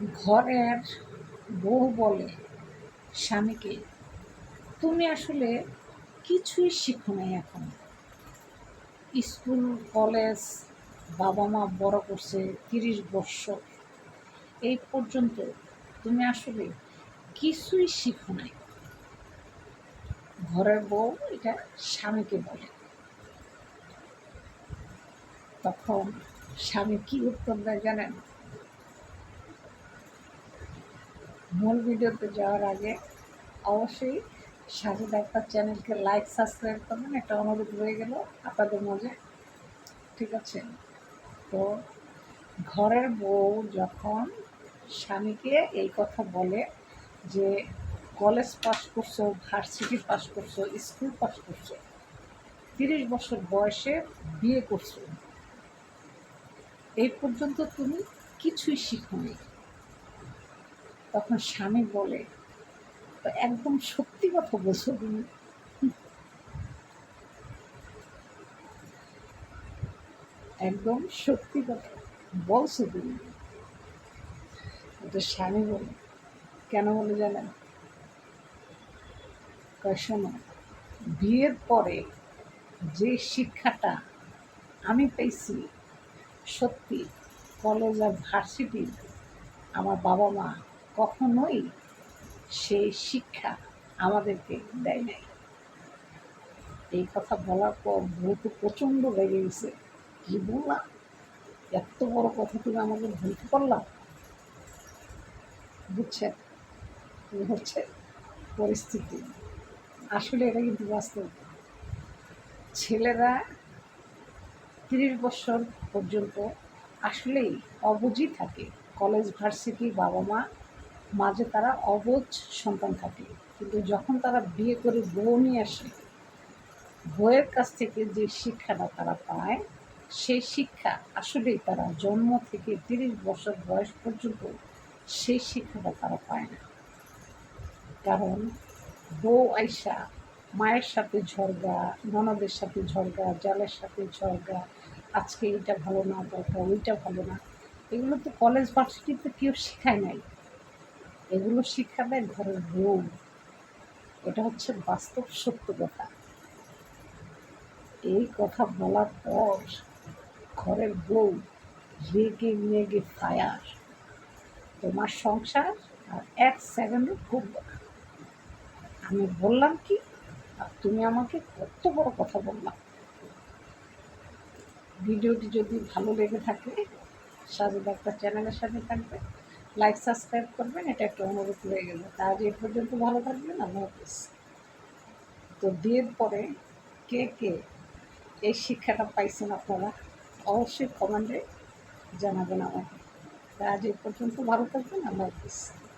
ঘরের বউ বলে স্বামীকে, তুমি আসলে কিছুই শিখো নাই এখন। স্কুল, কলেজ বাবা মা বড় করছে তিরিশ বৎসর। এই পর্যন্ত তুমি আসলে কিছুই শিখো নাই। ঘরের বউ এটা স্বামীকে বলে। তখন স্বামী কি উত্তর দেয় জানেন? মূল ভিডিওতে যাওয়ার আগে অবশ্যই সাজু ডাক্তার চ্যানেলকে লাইক সাবস্ক্রাইব করবেন, একটা অনুরোধ রয়ে গেল আপনাদের মাঝে। ঠিক আছে? তো ঘরের বউ যখন স্বামীকে এই কথা বলে যে কলেজ পাস করছ ভার্সিটি পাস করছ স্কুল পাস করছ, তিরিশ বছর বয়সে বিয়ে করছ, এই পর্যন্ত তুমি কিছুই শিখোনি। তখন স্বামী বলে, তো একদম সত্যি কথা বলছো তুমি। একদম সত্যি কথা বলছো তুমি। তো স্বামী বলে, কেন বলে জানেন? শোনো, বিয়ের পরে যে শিক্ষাটা আমি পেয়েছি, সত্যি কলেজ আর ভার্সিটি আমার বাবা মা কখনোই সেই শিক্ষা আমাদেরকে দেয় নাই। এই কথা বলার পর বউ তো প্রচণ্ড রেগে গেছে। কি বললাম এত বড় কথা তুমি আমাকে বলতে পারলাম বুঝছেন হচ্ছে পরিস্থিতি। আসলে এটা কিন্তু বাস্তব। ছেলেরা তিরিশ বছর পর্যন্ত আসলেই অবুঝই থাকে। কলেজ, ভার্সিটি বাবা মা মাঝে তারা অবোধ সন্তান থাকে। কিন্তু যখন তারা বিয়ে করে বউ নিয়ে আসে, বউয়ের কাছ থেকে যে শিক্ষাটা তারা পায়, সেই শিক্ষা আসলেই তারা জন্ম থেকে তিরিশ বছর বয়স পর্যন্ত সেই শিক্ষাটা তারা পায় না। কারণ বউ আইসা মায়ের সাথে ঝরগা ননদের সাথে ঝরগা জালের সাথে ঝরগা আজকে এটা ভালো না দরকার ওইটা ভালো না, এগুলো তো কলেজ ভার্সিটিতে কেউ শেখায় নাই। এগুলো শিক্ষা ঘরের বউ এটা হচ্ছে বাস্তব সত্য কথা। এই কথা বলার পর ঘরের বউ রেগে মেগে ফায়ার। তোমার সংসার আর এক সেকেন্ডে খুব আমি বললাম কি? আর তুমি আমাকে কত বড় কথা বললাম ভিডিওটি যদি ভালো লেগে থাকে সাজু একটা চ্যানেলের সাথে থাকবে। লাইক সাবস্ক্রাইব করবেন, এটা একটা অনুরোধ হয়ে গেল। আজ এ পর্যন্ত ভালো থাকবেন, আল্লাহ হাফিজ। তো বিয়ের পরে কে কে এই শিক্ষাটা পাইছেন আপনারা, অবশ্যই কমেন্টে জানাবেন আমাকে। আজ এ পর্যন্ত ভালো থাকবেন, আল্লাহ হাফিজ।